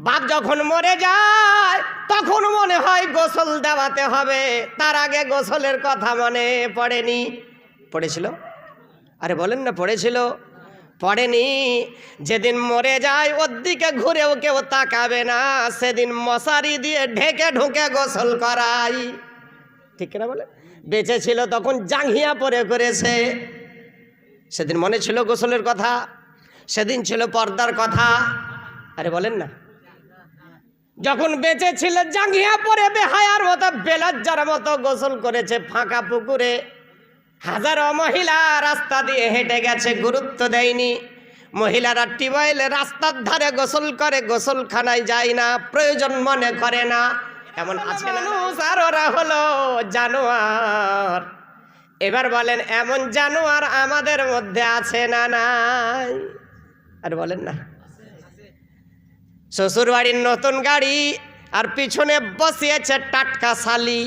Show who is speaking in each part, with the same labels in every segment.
Speaker 1: বাপ যখন মরে যায়, তখন মনে হয় গোসল দেওয়াতে হবে। তার আগে গোসলের কথা মনে পড়েনি। পড়েছিল? আরে বলেন না, পড়েছিল। পড়েনি। যেদিন মরে যায়, ওর দিকে ঘুরেও কেউ তাকাবে না। সেদিন মশারি দিয়ে ঢেকে ঢুকে গোসল করাই। ঠিক না বলে? বেঁচে ছিল তখন জাঙ্গিয়া পরে করেছে। সেদিন মনে ছিল গোসলের কথা? সেদিন ছিল পর্দার কথা? আরে বলেন না। যখন বেঁচে ছিল জাঙ্গিয়া পরে বেহায়ার মতো বেলাজ্জার মতো গোসল করেছে ফাঁকা পুকুরে। হাজারো মহিলা রাস্তা দিয়ে হেঁটে গেছে গুরুত্ব দেয়নি। মহিলারা টিউবওয়েলে রাস্তার ধারে গোসল করে গোসলখানায় যায় না প্রয়োজন মনে করে না। এমন আছে আর ওরা হলো জানোয়ার। এবার বলেন এমন জানোয়ার আমাদের মধ্যে আছে না নাই? আর বলেন না। শ্বশুর বাড়ির নতুন গাড়ি আর পিছনে বসিয়েছে টাটকা শালি।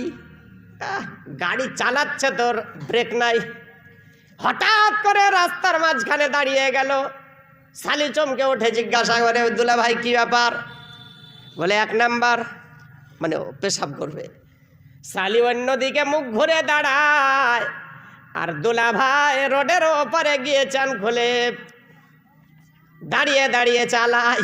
Speaker 1: গাড়ি চালাচ্ছে তোর, ব্রেক নাই। হঠাৎ করে রাস্তার মাঝখানে দাঁড়িয়ে গেল। শালি চমকে উঠে জিজ্ঞাসা করে দুলা ভাই, কি ব্যাপার? বলে, এক নাম্বার মানে পেশাব করবে। শালি অন্যদিকে মুখ ঘুরে দাঁড়ায় আর দুলা ভাই রোডের ওপারে গিয়ে চান খুলে দাঁড়িয়ে দাঁড়িয়ে চালায়।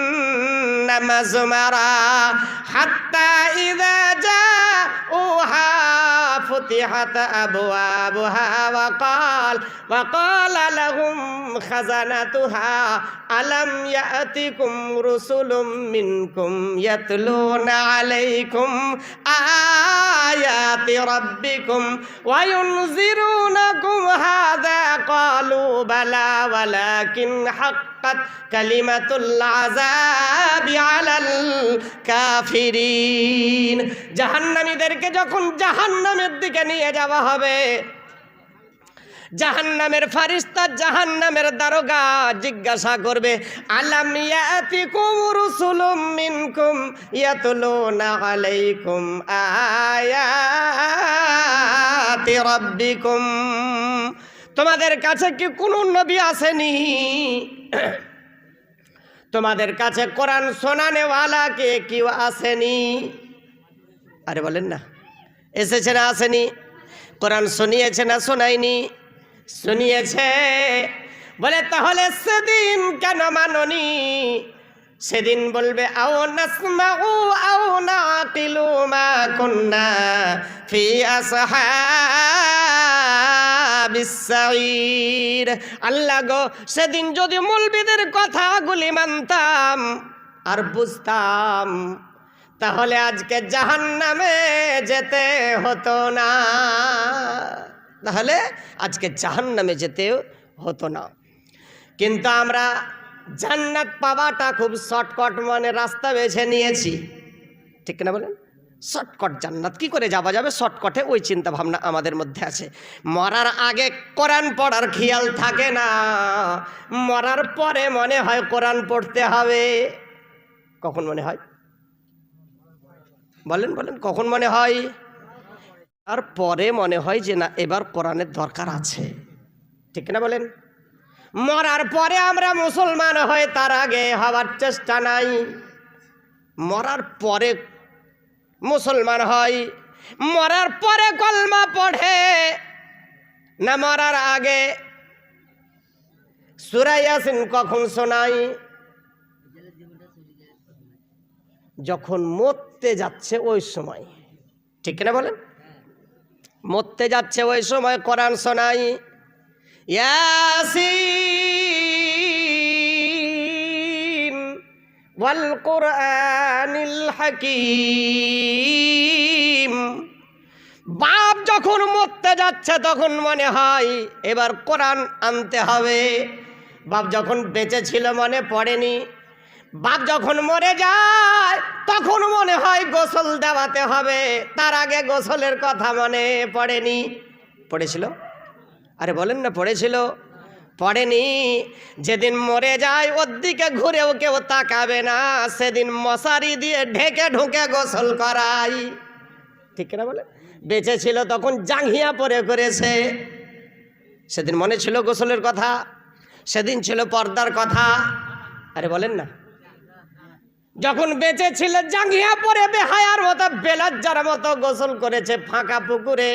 Speaker 1: زمرا حتى إذا جاءوها فتحت أبوابها وقال وقال لهم خزنتها ألم يأتكم رسل منكم يتلون عليكم آيات ربكم وينذرونكم বালা ওয়ালাকিন হাক্কাত কালিমাতুল আযাবি আলাল কাফিরিন। জাহান্নামীদেরকে যখন জাহান্নামের দিকে নিয়ে যাওয়া হবে, জাহান্নামের ফারিস্তা জাহান্নামের দারোগা জিজ্ঞাসা করবে, আলাম ইয়াতিকুম রুসুলুম মিনকুম ইয়াতুলুনা আলাইকুম আয়াতি রাব্বিকুম? তোমাদের কাছে কি কোন নবী আসেনি? তোমাদের কাছে কোরআন শোনানেওয়ালা কে কেউ আসেনি? আরে বলেন না। এসেছে না আসেনি? কোরআন শুনিয়েছে না শোনায়নি? শুনিয়েছে। বলে তাহলে সেদিন কেন মাননি? সেদিন বলবে, আও নাসমাউ, আও নাকিলু মা কুন্না ফি আসহাবিস সাঈর আল্লাহ গো, সেদিন যদি মৌলবিদের কথাগুলি মানতাম আর বুঝতাম, তাহলে আজকে জাহান্নামে যেতে হতো না। তাহলে আজকে জাহান্নামে যেতে হতো না। কিন্তু আমরা জান্নাত পাওয়াটা খুব শর্টকট মানে রাস্তা বেছে নিয়েছি। ঠিক না বলেন? শর্টকট জান্নাত। কি করে যাওয়া যাবে? শর্টকটে ওই চিন্তা ভাবনা আমাদের মধ্যে আছে। মরার আগে কোরআন পড়ার খেয়াল থাকে না। মরার পরে মনে হয় কোরআন পড়তে হবে। কখন মনে হয়? বলেন বলেন, কখন মনে হয়? আর পরে মনে হয় যে না, এবার কোরআনের দরকার আছে। ঠিক না বলেন? মরার পরে আমরা মুসলমান হয়ে তার আগে হওয়ার চেষ্টা নাই। মরার পরে মুসলমান হয় মরার পরে কলমা পড়ে। না মরার আগে সুরাইয়াসিন কখন শোনাই? যখন মরতে যাচ্ছে ওই সময়। ঠিক না বলেন? মরতে যাচ্ছে ওই সময় কোরআন শোনাই। ইয়াসিন ওয়াল কোরআনিল হাকিম। বাপ যখন মরতে যাচ্ছে, তখন মনে হয় এবার কোরআন আনতে হবে। বাপ যখন বেঁচে ছিল মনে পড়েনি। বাপ যখন মরে যায়, তখন মনে হয় গোসল দেওয়াতে হবে। তার আগে গোসলের কথা মনে পড়েনি। পড়েছিল? আরে বলেন না পড়েছিল পড়েনি। যেদিন মরে যায়, ওর দিকে ঘুরেও কেউ তাকাবে না। সেদিন মশারি দিয়ে ঢেকে ঢুকে গোসল করাই। ঠিক না বলে বেঁচে ছিল তখন জাঙ্গিয়া পরে করেছে। সেদিন মনে ছিল গোসলের কথা? সেদিন ছিল পর্দার কথা? আরে বলেন না। যখন বেঁচে ছিল জাঙ্গিয়া পরে বেহায়ার মতো, বেলাজ্জার মতো গোসল করেছে ফাঁকা পুকুরে।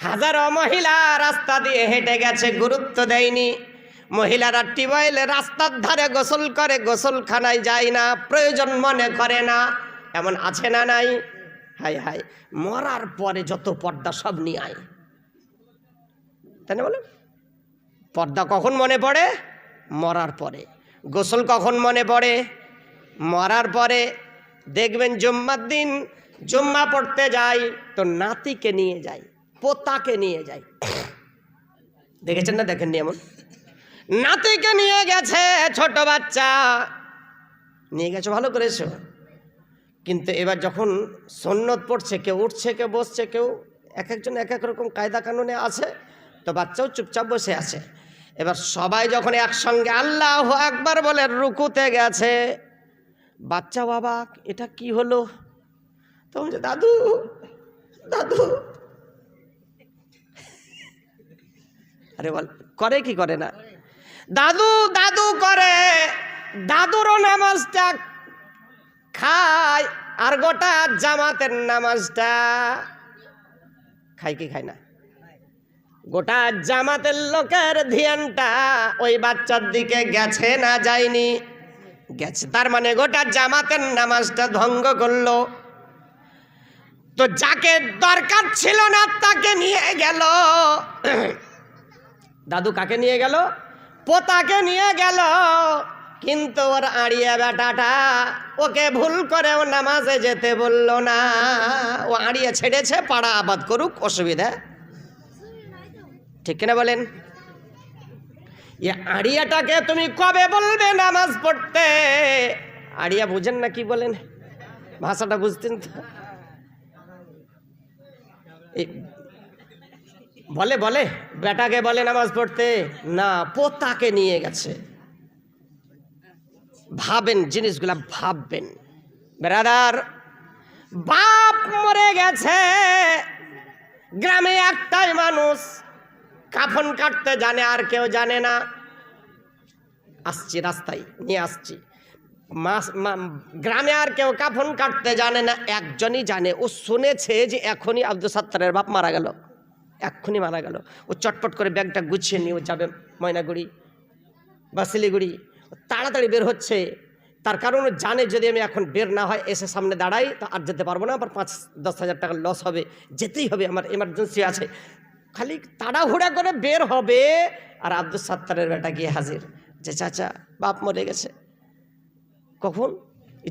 Speaker 1: হাজারো মহিলা রাস্তা দিয়ে হেঁটে গেছে, গুরুত্ব দেয়নি। মহিলারা টিউবওয়েলে রাস্তার ধারে গোসল করে, গোসলখানায় যায় না, প্রয়োজন মনে করে না। এমন আছে না নাই? হাই হাই মরার পরে যত পর্দা সব নিয়ে আয়। তাই না বলেন পর্দা কখন মনে পড়ে? মরার পরে। গোসল কখন মনে পড়ে? মরার পরে। দেখবেন জুম্মার দিন, জুম্মা পড়তে যাই তো নাতিকে নিয়ে যাই পোতাকে নিয়ে যাই। দেখেছেন না? দেখেননি এমন? নাতিকে নিয়ে গেছে ছোট বাচ্চা। নিয়ে গেছো ভালো করেছ। কিন্তু এবার যখন সন্ন্যত পড়ছে কেউ উঠছে কেউ বসছে কেউ এক একজন এক এক রকম কায়দা কানুনে আছে তো বাচ্চাও চুপচাপ বসে আছে। এবার সবাই যখন একসঙ্গে আল্লাহ একবার বলে রুকুতে গেছে বাচ্চা বাবা এটা কি হলো? তখন দাদু দাদু আরে বল, করে কি করে না? দাদু দাদু করে। দাদুরও নামাজটা খায় আর গোটা জামাতের নামাজটা খাই কি খায় না? গোটা জামাতের লোকের ধ্যানটা ওই বাচ্চার দিকে গেছে না যায়নি। গেছে, তার মানে গোটা জামাতের নামাজটা ভঙ্গ করল। তো যাকে দরকার ছিল না তাকে নিয়ে গেল। দাদু কাকে নিয়ে গেল? পোতাকে নিয়ে গেল। কিন্তু ওর আড়িয়া বেটাটা ওকে ভুল করে ও নামাজে যেতে বলল না। ও আড়িয়ে ছেড়েছে, পাড়া আবাদ করুক, অসুবিধা। ঠিক কিনা বলেন? এ আড়িয়াটাকে তুমি কবে বলবে নামাজ পড়তে? আড়িয়া বুঝেন না কি বলেন? ভাষাটা বুঝতেন তো? বলে বলে, বেটাকে বলে নামাজ পড়তে? না, পোতাকে নিয়ে গেছে। ভাবেন জিনিসগুলা, ভাববেন। বেড়াদার বাপ মরে গেছে। গ্রামে একটাই মানুষ, কাফন কাটতে জানে, আর কেউ জানে না। আসছি রাস্তায়, নিয়ে আসছি। গ্রামে আর কেউ কাফন কাটতে জানে না, একজনই জানে। ও শুনেছে যে এখনই আব্দুল সাত্তারের বাপ মারা গেল। এক্ষুনি মারা গেল। ও চটপট করে ব্যাগটা গুছিয়ে নিয়ে ও যাবে ময়নাগুড়ি বা শিলিগুড়ি। তাড়াতাড়ি বের হচ্ছে। তার কারণ জানে যদি আমি এখন বের না হয়, এসে সামনে দাঁড়াই, তো আর যেতে পারব না। আবার পাঁচ, দশ হাজার টাকা লস হবে, যেতেই হবে, আমার এমার্জেন্সি আছে। খালি তাড়াহুড়া করে বের হবে আর আব্দুল সাত্তারের বেটা গিয়ে হাজির। যে চাচা, বাপ মরে গেছে। কখন?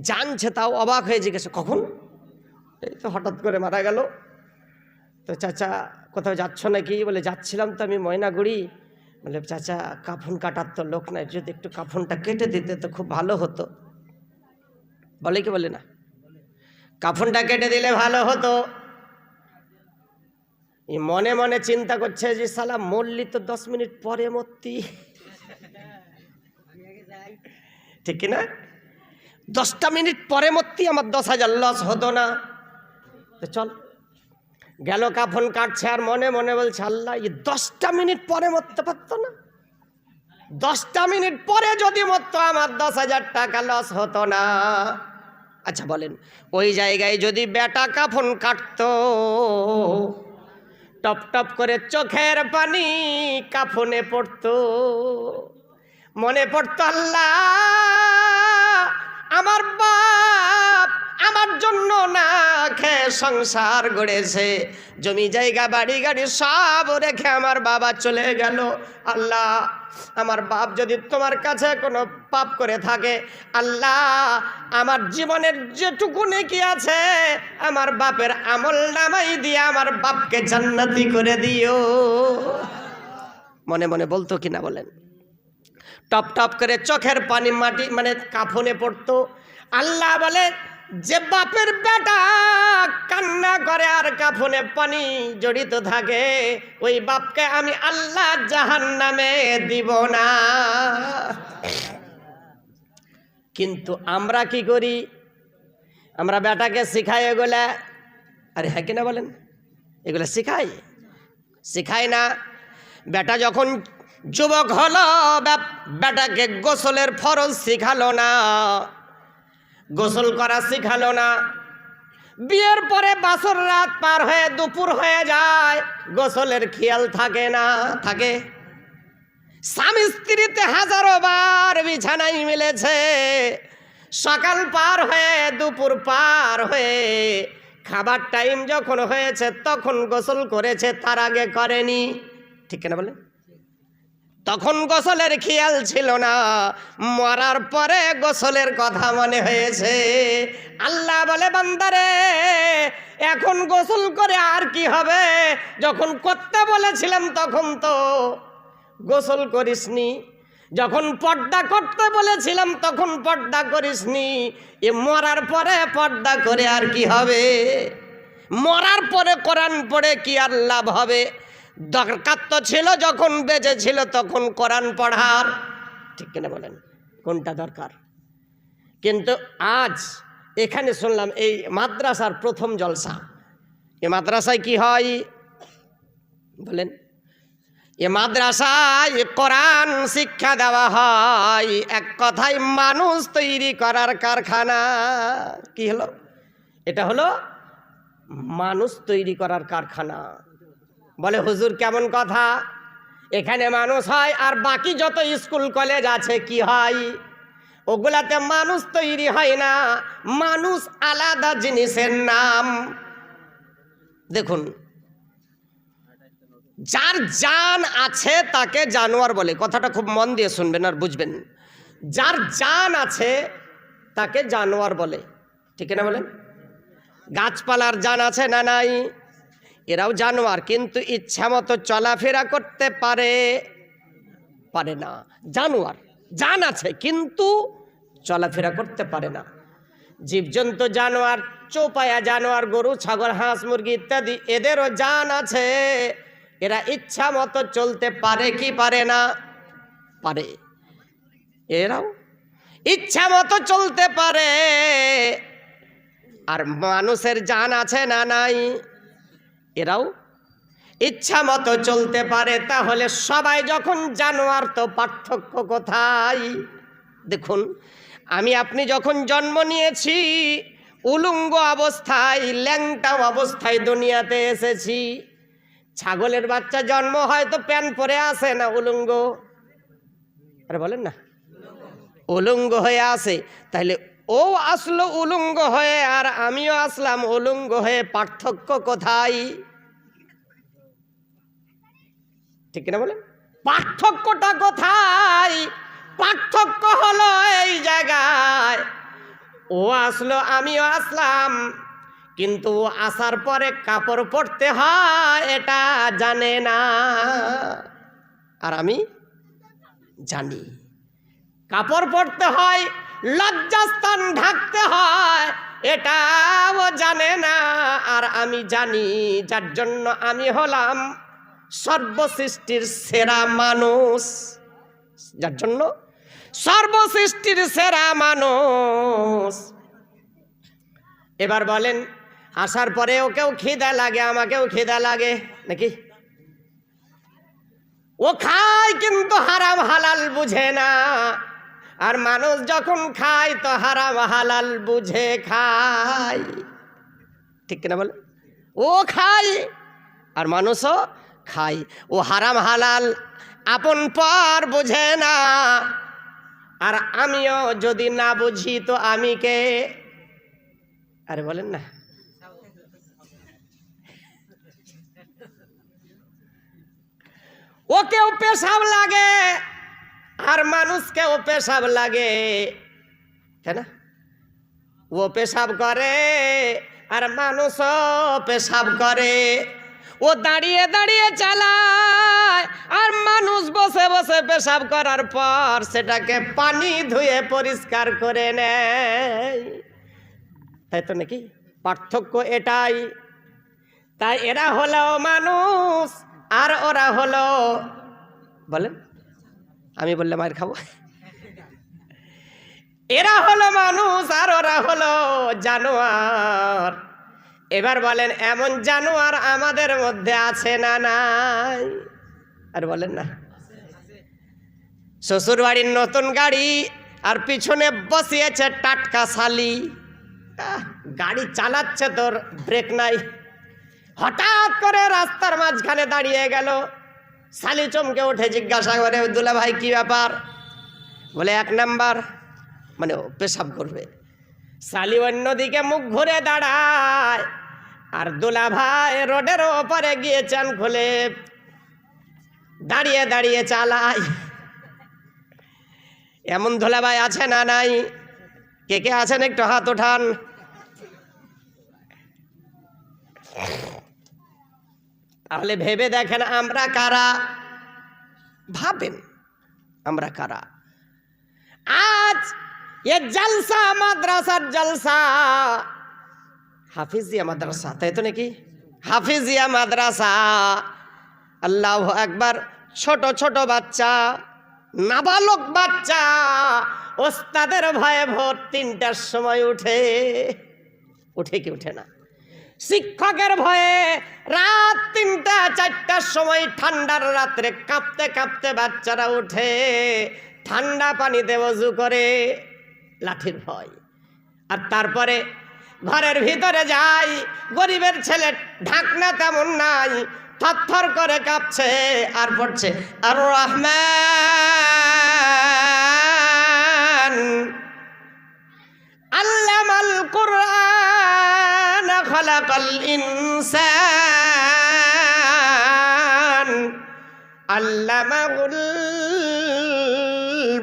Speaker 1: জানছে, তাও অবাক হয়ে জিজ্ঞেসে, কখন? এই তো হঠাৎ করে মারা গেল। তো চাচা, কোথাও যাচ্ছ নাকি? বলে, যাচ্ছিলাম তো আমি ময়নাগুড়ি। বলে, চাচা, কাফন কাটার তো লোক নাই, যদি একটু কাফনটা কেটে দিতে তো খুব ভালো হতো। বলে কি বলে না? কাফনটা কেটে দিলে ভালো হতো। মনে মনে চিন্তা করছে যে সালা মরলি তো দশ মিনিট পরে মরতি। ঠিক না? দশটা মিনিট পরে মরতি, আমার দশ হাজার লস হতো না। তো চল। গেল কাফন কাটছে আর মনে মনে বলছে, আল্লাহ, এই দশটা মিনিট পরে মরতে পারতো না। দশটা মিনিট পরে যদি মরতো, আমার দশ হাজার টাকা লস হতো না। আচ্ছা বলেন, ওই জায়গায় যদি বেটা কাফন কাটতো, টপ টপ করে চোখের পানি কাফনে পড়তো। মনে পড়তো, আল্লাহ আমার বাপ আমার জন্য না খেয়ে সংসার গড়েছে। জমি জায়গা, বাড়ি, গাড়ি সব রেখে আমার বাবা চলে গেল। আল্লাহ, আমার বাপ যদি তোমার কাছে কোনো পাপ করে থাকে, আল্লাহ, আমার জীবনের যেটুকু নেকি আছে, আমার বাপের আমল নামাই দিয়ে আমার বাপকে জান্নাতি করে দিও। মনে মনে বলতো কিনা বলেন? টপ টপ করে চোখের পানি মাটি মানে কাফনে পড়তো। আল্লাহ বলে, যে বাপের বেটা কান্না করে আর কাফনে পানি জড়িত থাকে, ওই বাপকে আমি আল্লাহ জাহান নামে দিব না। কিন্তু আমরা কি করি? আমরা বেটাকে শিখাই এগুলা। আরে হ্যাঁ কিনা বলেন? এগুলা শিখাই? শিখাই না। বেটা যখন যুবক হলো বেটাকে গোসলের ফরজ শিখালো না। গোসল করা শিখালো না। বিয়ের পরে বাসর রাত পার হয়ে দুপুর হয়ে যায়, গোসলের খেয়াল থাকে না, থাকে। স্বামী স্ত্রীতে হাজারো বার বিছানায় মিলেছে। সকাল পার হয়ে দুপুর পার হয়ে খাবার টাইম যখন হয়েছে, তখন গোসল করেছে, তার আগে করেনি। ঠিক না বলে তখন গোসলের খেয়াল ছিল না। মরার পরে গোসলের কথা মনে হয়েছে। আল্লাহ বলে, বান্দারে, এখন গোসল করে আর কি হবে? যখন করতে বলেছিলাম তখন তো গোসল করিসনি। যখন পর্দা করতে বলেছিলাম তখন পর্দা করিসনি। এ মরার পরে পর্দা করে আর কি হবে? মরার পরে কোরআন পড়ে কি আর লাভ হবে? দরকার তো ছিল, যখন বেঁচে ছিল তখন কোরআন পড়ার। ঠিক কিনা বলেন? কোনটা দরকার? কিন্তু আজ এখানে শুনলাম এই মাদ্রাসার প্রথম জলসা। এ মাদ্রাসায় কি হয়? বলেন। এ মাদ্রাসায় কোরআন শিক্ষা দেওয়া হয়, এক কথায় মানুষ তৈরি করার কারখানা। কি হলো? এটা হলো মানুষ তৈরি করার কারখানা। বলে, হুজুর, কেমন কথা? এখানে মানুষ হয় আর বাকি যত স্কুল, কলেজ আছে, কি হয়? ওগুলাতে মানুষ তৈরি হয় না। মানুষ আলাদা জিনিসের নাম। দেখুন, যার জান আছে তাকে জানোয়ার বলে। কথাটা খুব মন দিয়ে শুনবেন আর বুঝবেন। যার জান আছে তাকে জানোয়ার বলে। ঠিক না বলেন? গাছপালার জান আছে না নাই? এরাও জানোয়ার, কিন্তু ইচ্ছা মতো চলাফেরা করতে পারে। পারে না। জানোয়ার, জান আছে, কিন্তু চলাফেরা করতে পারে না। জীবজন্তু, জানোয়ার, চৌপায়া জানোয়ার, গরু, ছাগল, হাঁস, মুরগি ইত্যাদি, এদেরও জান আছে। এরা ইচ্ছা মতো চলতে পারে কি পারে না? পারে। এরাও ইচ্ছা মতো চলতে পারে। আর মানুষের জান আছে না নাই? এরাও ইচ্ছা মতো চলতে পারে, তাহলে সবাই যখন জানোয়ার তো পার্থক্য কোথায়। দেখুন, আমি আপনি যখন জন্ম নিয়েছি, উলুঙ্গ অবস্থায় ল্যাংটা অবস্থায় দুনিয়াতে এসেছি। ছাগলের বাচ্চা জন্ম হয় তো প্যান পরে আসে না উলুঙ্গ? আরে বলেন না। উলুঙ্গ হয়ে আসে তাহলে ও আসলো উলুঙ্গ হয়ে, আর আমিও আসলাম উলুঙ্গ হয়ে। পার্থক্য কোথায়? ঠিক না বলে পার্থক্যটা কোথায়? পার্থক্য হলো এই জায়গায়। ও আসলো, আমিও আসলাম। কিন্তু আসার পরে কাপড় পরতে হয়, এটা জানে না। আর আমি জানি। কাপড় পরতে হয় লজ্জাস্থান ঢাকতে হয়, এটাও জানে না। আর আমি জানি, যার জন্য আমি হলাম সর্বসৃষ্টির সেরা মানুষ। যার জন্য সর্বসৃষ্টির সেরা মানুষ। এবার বলেন, আসার পরে ওকেও খিদা লাগে, আমাকেও খিদা লাগে, নাকি? ও খায় কিন্তু হারাম, হালাল বুঝে না। আর মানুষ যখন খায় তো হারাম হালাল বুঝে খায়। ঠিক কিনা বলে? ও খায় আর মানুষও খায়। ও হারাম হালাল আপন পর বুঝে না। আর আমিও যদি না বুঝি তো আমি কে? আরে বলেন না। ওকেও পেশাব লাগে। আর মানুষকেও পেশাব লাগে। তাই না? ও পেশাব করে, আর মানুষও পেশাব করে। ও দাঁড়িয়ে দাঁড়িয়ে চালায়, আর মানুষ বসে বসে পেশাব করার পর সেটাকে পানি ধুয়ে পরিষ্কার করে নেয়। তাই তো নাকি? পার্থক্য এটাই। তাই এরা হলো মানুষ, আর ওরা হলো বলেন। আমি বললে মায়ের খাব। এরা হলো মানুষ আর ওরা হলো জানোয়ার। এবার বলেন, এমন জানোয়ার আমাদের মধ্যে আছে না নাই? আর বলেন না। শ্বশুর বাড়ির নতুন গাড়ি আর পিছনে বসিয়েছে টাটকা শালি। গাড়ি চালাচ্ছে তোর, ব্রেক নাই। হঠাৎ করে রাস্তার মাঝখানে দাঁড়িয়ে গেল। শালি চমকে উঠে জিজ্ঞাসা করে দুলা ভাই, কি ব্যাপার? বলে, এক নাম্বার মানে পেশাব করবে। শালি অন্যদিকে মুখ ঘুরে দাঁড়ায়, আর দুলা ভাই রোডের ওপারে গিয়ে চান খুলে, দাঁড়িয়ে দাঁড়িয়ে চালায়। এমন ধোলা ভাই আছে না নাই? কে কে আছেন একটু হাত ওঠান। তাহলে ভেবে দেখেন আমরা কারা? ভাবেন, আমরা কারা? আজ এ জলসা মাদ্রাসার জলসা। হাফিজিয়া মাদ্রাসা, তাই তো নাকি? হাফিজিয়া মাদ্রাসা। আল্লাহ একবার ছোট ছোট বাচ্চা, নাবালক বাচ্চা, ওস্তাদের ভয়ে ভোর তিনটার সময় উঠে উঠে কি উঠে না? শিক্ষকের ভয়ে রাত তিনটা, চারটার সময় ঠান্ডার রাত্রে কাঁপতে কাঁপতে বাচ্চারা উঠে ঠান্ডা পানিতে বজু করে। লাঠির ভয়। আর তারপরে ঘরের ভিতরে যাই, গরিবের ছেলে ঢাকনা তেমন নাই, থরথর করে কাঁপছে আর পড়ছে, আর রহমান, আল্লামাল কুরআন খলাকাল ইনসান আল্লামাহুল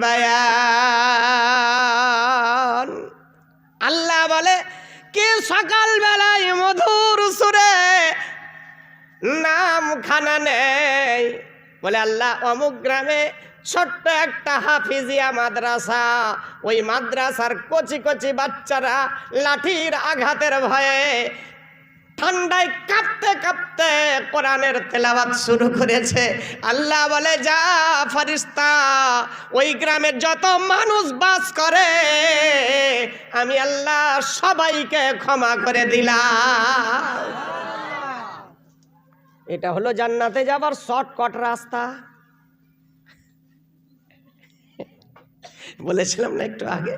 Speaker 1: বায়ান আল্লাহ বলে, কি সকাল বেলায় মধুর সুরে নাম খানা নেই? বলে, আল্লাহ, অমুক গ্রামে ছোট্ট একটা হাফিজিয়া মাদ্রাসা। ওই মাদ্রাসার কচি কচি বাচ্চারা লাঠির আঘাতের ভয়ে ঠান্ডায় কাঁপতে কাঁপতে কোরআনের তেলাওয়াত শুরু করেছে। আল্লাহ বলে, যা ফারিস্তা ওই গ্রামের যত মানুষ বাস করে, আমি আল্লাহ সবাইকে ক্ষমা করে দিলাম। এটা হলো জান্নাতে যাবার শর্টকট রাস্তা। বলেছিলাম না একটু আগে?